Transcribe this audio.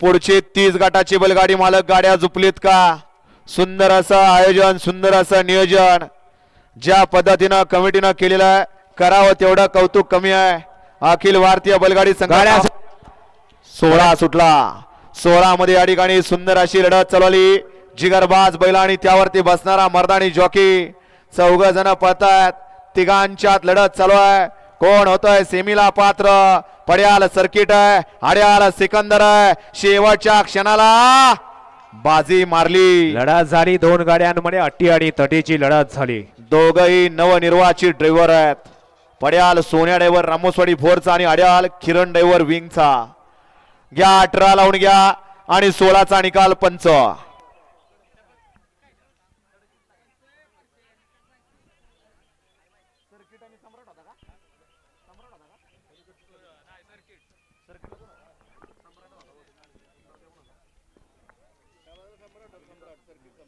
पुढची तीस गटाची बैलगाडी मालक गाड्या झुपलीत का? सुंदर असं आयोजन सुंदर असं नियोजन. ज्या पद्धतीनं कमिटीनं केलेलं आहे करावं तेवढं कौतुक कमी आहे. अखिल भारतीय बैलगाडी गाड्या संघ सोळा सुटला. सोळा मध्ये या ठिकाणी सुंदर अशी लढत चालवली. जिगरबाज बैल आणि त्यावरती बसणारा मर्दानी जॉकी. चौघ जण पळतायत. तिघांच्यात लढत चालू आहे. कोण होतोय? सेमीला पात्र. पड्याल सर्किट आहे. आड्याल सिकंदर आहे. शेवटच्या क्षणाला बाजी मारली. लढत झाली. दोन गाड्यांमध्ये अट्टी आणि तटीची लढत झाली. दोघही नवनिर्वाचित ड्रायव्हर आहेत. पड्याल सोन्या ड्रायव्हर रामोसवाडी फोरचा आणि अड्याल किरण ड्रायव्हर विंगचा घ्या अठरा लावून घ्या आणि सोळाचा निकाल पंच. सम्राट सम्राट